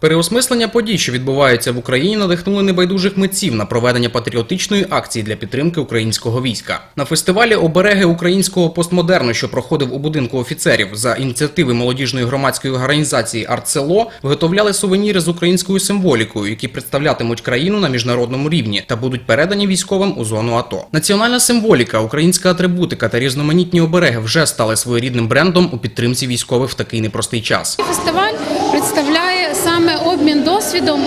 Переосмислення подій, що відбуваються в Україні, надихнули небайдужих митців на проведення патріотичної акції для підтримки українського війська. На фестивалі Обереги українського постмодерну, що проходив у будинку офіцерів за ініціативи молодіжної громадської організації «Артсело», виготовляли сувеніри з українською символікою, які представлятимуть країну на міжнародному рівні та будуть передані військовим у зону АТО. Національна символіка, українська атрибутика та різноманітні обереги вже стали своєрідним брендом у підтримці військових в такий непростий час. Фестиваль представляє саме обмін досвідом,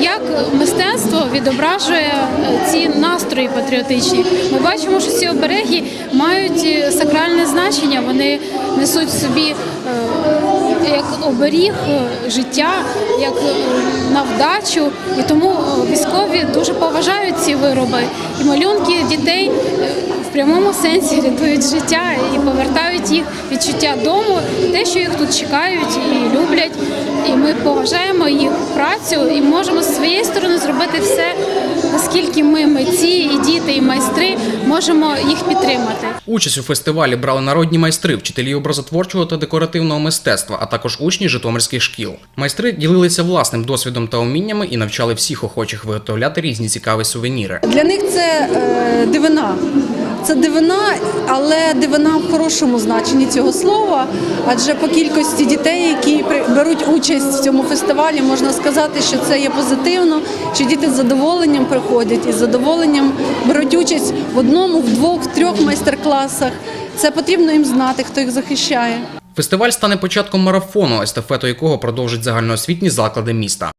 як мистецтво відображує е, ці настрої патріотичні. Ми бачимо, що ці обереги мають е, сакральне значення. Вони несуть собі як оберіг е, життя, як е, на вдачу. І тому е, військові дуже поважають ці вироби. І малюнки дітей в прямому сенсі рятують життя і повертають їх відчуття дому, те, що їх тут чекають і люблять. І ми поважаємо їх працю і можемо з своєї сторони зробити все, наскільки ми митці, діти, і майстри можемо їх підтримати. Участь у фестивалі брали народні майстри, вчителі образотворчого та декоративного мистецтва, а також учні житомирських шкіл. Майстри ділилися власним досвідом та уміннями і навчали всіх охочих виготовляти різні цікаві сувеніри. Для них це е, дивина. Це дивина, але дивина в хорошому значенні цього слова. Адже по кількості дітей, які беруть участь в цьому фестивалі, можна сказати, що це є позитивно, що діти з задоволенням приходять і з задоволенням беруть участь в одному, в двох, в трьох майстер-класах. Це потрібно їм знати, хто їх захищає. Фестиваль стане початком марафону, естафету якого продовжать загальноосвітні заклади міста.